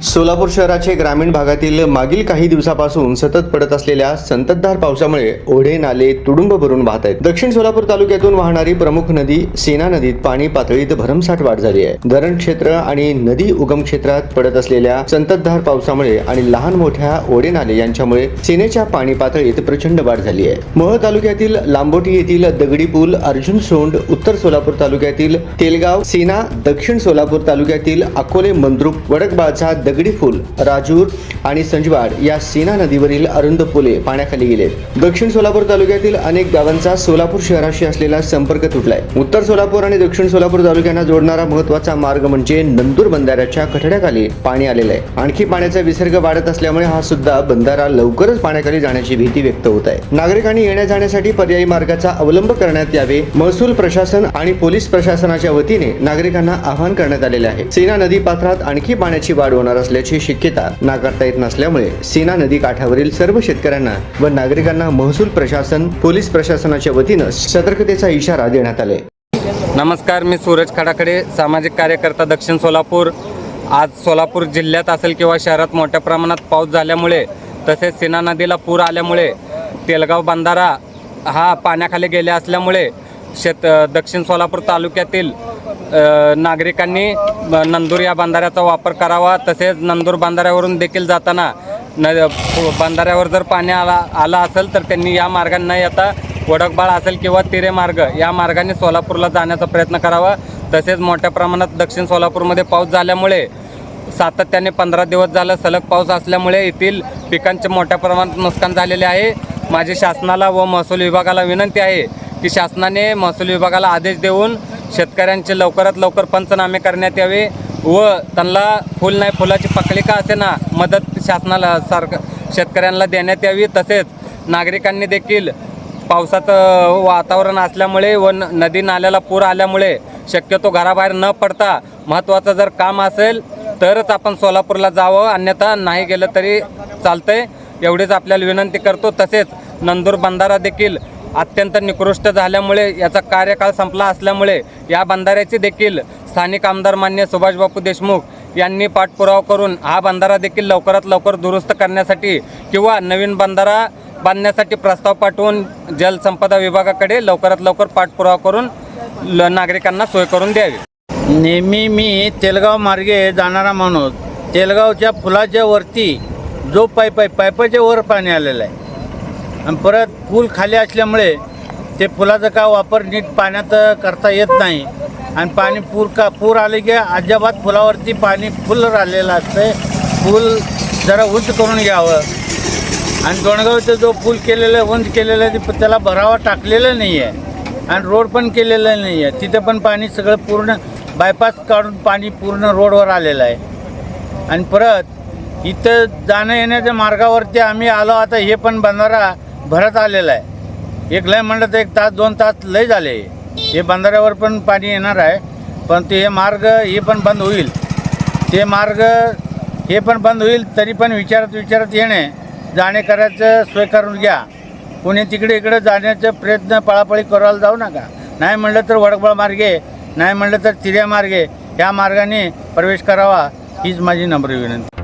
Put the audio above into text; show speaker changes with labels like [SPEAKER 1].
[SPEAKER 1] सोलापूर शहराचे ग्रामीण भागातील मागील काही दिवसापासून सतत पडत असलेल्या संततधार पावसामुळे ओढे नाले तुडुंब भरून वाहत आहेत. दक्षिण सोलापूर तालुक्यातून वाहणारी प्रमुख नदी सेना नदीत पाणी पातळीत भरमसाठ वाढ झाली आहे. धरण क्षेत्र आणि नदी उगम क्षेत्रात पडत असलेल्या संततधार पावसामुळे आणि लहान मोठ्या ओढे नाले यांच्यामुळे सेनेच्या पाणी पातळीत प्रचंड वाढ झाली आहे. मोह तालुक्यातील लांबोटी येथील दगडी पूल अर्जुन सोंड उत्तर सोलापूर तालुक्यातील तेलगाव सेना दक्षिण सोलापूर तालुक्यातील अकोले मंद्रुप वडकबाचा दगडी फुल राजूर आणि संजवाड या सीना नदीवरील अरुंद पुले पाण्याखाली गेले दक्षिण सोलापूर तालुक्यातील अनेक गावांचा सोलापूर शहराशी असलेला संपर्क तुटलाय. उत्तर सोलापूर आणि दक्षिण सोलापूर तालुक्यांना जोडणारा महत्त्वाचा मार्ग म्हणजे नंदूर बंधाऱ्याच्या कठड्याखाली पाणी आलेलं आहे. आणखी पाण्याचा विसर्ग वाढत असल्यामुळे हा सुद्धा बंधारा लवकरच पाण्याखाली जाण्याची भीती व्यक्त होत आहे. नागरिकांनी येण्या जाण्यासाठी पर्यायी मार्गाचा अवलंब करण्यात यावे महसूल प्रशासन आणि पोलीस प्रशासनाच्या वतीने नागरिकांना आवाहन करण्यात आलेले आहे. सेना नदी पात्रात आणखी पाण्याची वाढ होणार असल्याची शक्यता नाकारता येत नसल्यामुळे सीना नदी काठावरील सर्व शेतकऱ्यांना व नागरिकांना महसूल प्रशासन पोलीस प्रशासनाच्या वतीनं सतर्कतेचा इशारा देण्यात आले.
[SPEAKER 2] नमस्कार मी सूरज खडाकडे सामाजिक कार्यकर्ता दक्षिण सोलापूर. आज सोलापूर जिल्ह्यात असेल किंवा शहरात मोठ्या प्रमाणात पाऊस झाल्यामुळे तसेच सीना नदीला पूर आल्यामुळे तेलगाव बंधारा हा पाण्याखाली गेल्या असल्यामुळे शेत दक्षिण सोलापूर तालुक्यातील नागरिकांनी नंदूर या बांधाऱ्याचा वापर करावा. तसेच नंदूर बांधाऱ्यावरून देखील जाताना न बांधाऱ्यावर जर पाणी आला आला असेल तर त्यांनी या मार्गाने न येता वडकबाळ असेल किंवा तिरे मार्ग या मार्गाने सोलापूरला जाण्याचा प्रयत्न करावा. तसेच मोठ्या प्रमाणात दक्षिण सोलापूरमध्ये पाऊस झाल्यामुळे सातत्याने पंधरा दिवस झालं सलग पाऊस असल्यामुळे येथील पिकांचे मोठ्या प्रमाणात नुकसान झालेले आहे. माझी शासनाला व महसूल विभागाला विनंती आहे की शासनाने महसूल विभागाला आदेश देऊन शेतकऱ्यांचे लवकरात लवकर पंचनामे करण्यात यावे व त्यांना फुल नाही फुलाची पकडी का असे ना मदत शासनाला सारखं शेतकऱ्यांना देण्यात यावी. तसेच नागरिकांनी देखील पावसाचं वातावरण असल्यामुळे व न- नदी नाल्याला पूर आल्यामुळे शक्यतो घराबाहेर न पडता महत्त्वाचं जर काम असेल तरच आपण सोलापूरला जावं. अन्यथा नाही गेलं तरी चालतंय. एवढीच आपल्याला विनंती करतो. तसेच नंदूर बंधारा देखील अत्यंत निकृष्ट झाल्यामुळे याचा कार्यकाळ संपला असल्यामुळे या बंधाऱ्याची देखील स्थानिक आमदार मान्य सुभाषबापू देशमुख यांनी पाठपुरावा करून हा बंधारा देखील लवकरात लवकर दुरुस्त करण्यासाठी किंवा नवीन बंधारा बांधण्यासाठी प्रस्ताव पाठवून जलसंपदा विभागाकडे लवकरात लवकर पाठपुरावा करून ल- नागरिकांना सोय करून द्यावी.
[SPEAKER 3] नेहमी मी तेलगाव मार्गे जाणारा माणूस तेलगावच्या फुलाच्या वरती जो पायपाय पायपाच्या वर पाणी आलेलं आहे. आणि परत पूल खाली असल्यामुळे ते पुलाचा का वापर नीट पाण्यात करता येत नाही. आणि पाणी पूर का पूर आले की अजिबात पुलावरती पाणी फुल राहिलेलं असतं पूल जरा उंच करून घ्यावं. आणि दोणगावचा जो पूल केलेला आहे उंच केलेला आहे ते त्याला भरावा टाकलेला नाही आहे आणि रोड पण केलेला नाही आहे तिथं पण पाणी सगळं पूर्ण बायपास काढून पाणी पूर्ण रोडवर आलेलं आहे. आणि परत इथं जाणं येण्याच्या मार्गावरती आम्ही आलो. आता हे पण बंधारा भरत आलेला आहे. एक लय म्हणलं तर एक तास दोन तास लय झाले. हे बंधाऱ्यावर पण पाणी येणार आहे पण ते हे मार्ग हे पण बंद होईल. ते मार्ग हे पण बंद होईल तरी पण विचारत विचारत येणे. जाणे करायचं सोय करून घ्या. कोणी तिकडे इकडे जाण्याचा प्रयत्न पळापळी करायला जाऊ नका. नाही म्हणलं तर वडकबळ मार्गे नाही म्हणलं तर तिऱ्या मार्गे. या मार्गाने प्रवेश करावा हीच माझी नम्र विनंती.